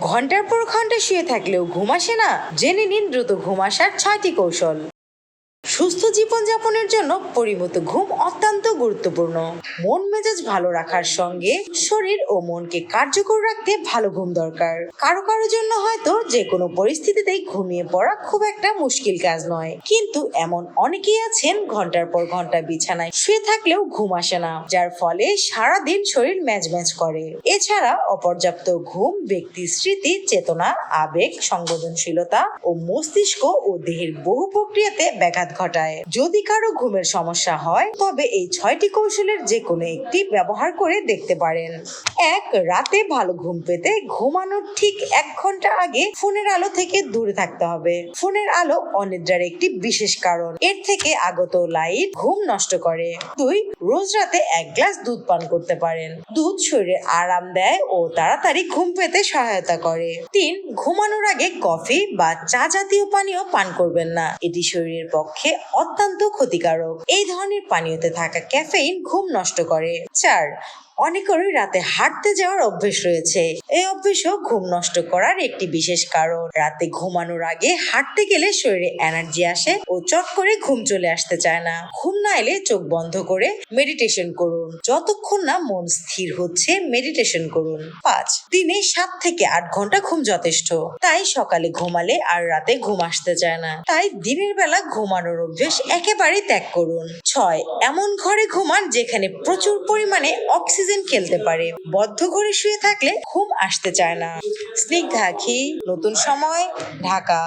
ঘণ্টার পর ঘণ্টা শুয়ে থাকলেও ঘুম আসে না। জেনে নিন দ্রুত ঘুম আসার ছয়টি কৌশল। সুস্থ জীবনযাপনের জন্য পরিমিত ঘুম অত্যন্ত গুরুত্বপূর্ণ। মন মেজাজ ভালো রাখার সঙ্গে শরীর ও মনকে কার্যকর রাখতে ভালো ঘুম দরকার। কারও কারও জন্য হয়তো যে কোনো পরিস্থিতিতেই ঘুমিয়ে পড়া খুব একটা মুশকিল কাজ নয়। কিন্তু এমন অনেকেই আছেন ঘণ্টার পর ঘণ্টা বিছানায় শুয়ে থাকলেও ঘুম আসে না, যার ফলে সারাদিন শরীর ম্যাজ ম্যাজ করে। এছাড়া অপর্যাপ্ত ঘুম ব্যক্তির স্মৃতি, চেতনা, আবেগ, সংবেদনশীলতা ও মস্তিষ্ক ও দেহের বহু প্রক্রিয়াতে ব্যাঘাত ঘটায়। যদি কারও ঘুমের সমস্যা হয়, তবে এই ছয়টি কৌশলের যে কোনো একটি ব্যবহার করে দেখতে পারেন। এক, রাতে ভালো ঘুম পেতে ঘুমানোর ঠিক এক ঘণ্টা আগে ফোনের আলো থেকে দূরে থাকতে হবে। ফোনের আলো অনিদ্রার একটি বিশেষ কারণ। এর থেকে আগত লাইট ঘুম নষ্ট করে। দুই, রোজ রাতে এক গ্লাস দুধ পান করতে পারেন। দুধ শরীরে আরাম দেয় ও তাড়াতাড়ি ঘুম পেতে সহায়তা করে। তিন, ঘুমানোর আগে কফি বা চা জাতীয় পানীয় পান করবেন না। এটি শরীরের পক্ষে অত্যন্ত ক্ষতিকারক। এই ধরনের পানীয়তে থাকা ক্যাফেইন ঘুম নষ্ট করে। চার অনেকেরই রাতে হাঁটতে যাওয়ার অভ্যেস রয়েছে। এই অভ্যেসও ঘুম নষ্ট করার একটি বিশেষ কারণ। রাতে ঘুমানোর আগে হাঁটতে গেলে শরীরে এনার্জি আসে ও চট করে ঘুম চলে আসতে চায় না। ঘুম না এলে চোখ বন্ধ করে মেডিটেশন করুন। যতক্ষণ না মন স্থির হচ্ছে, মেডিটেশন করুন। পাঁচ, দিনে সাত থেকে আট ঘণ্টা ঘুম যথেষ্ট। তাই সকালে ঘুমালে আর রাতে ঘুম আসতে চায় না। তাই দিনের বেলা ঘুমানোর অভ্যেস একেবারে ত্যাগ করুন। ছয়, এমন ঘরে ঘুমান যেখানে প্রচুর পরিমাণে অক্সিজেন খেলতে পারে। বদ্ধ ঘরে শুয়ে থাকলে ঘুম আসতে চায় না। স্নিগ্ধা আখি নতুন সময়, ঢাকা।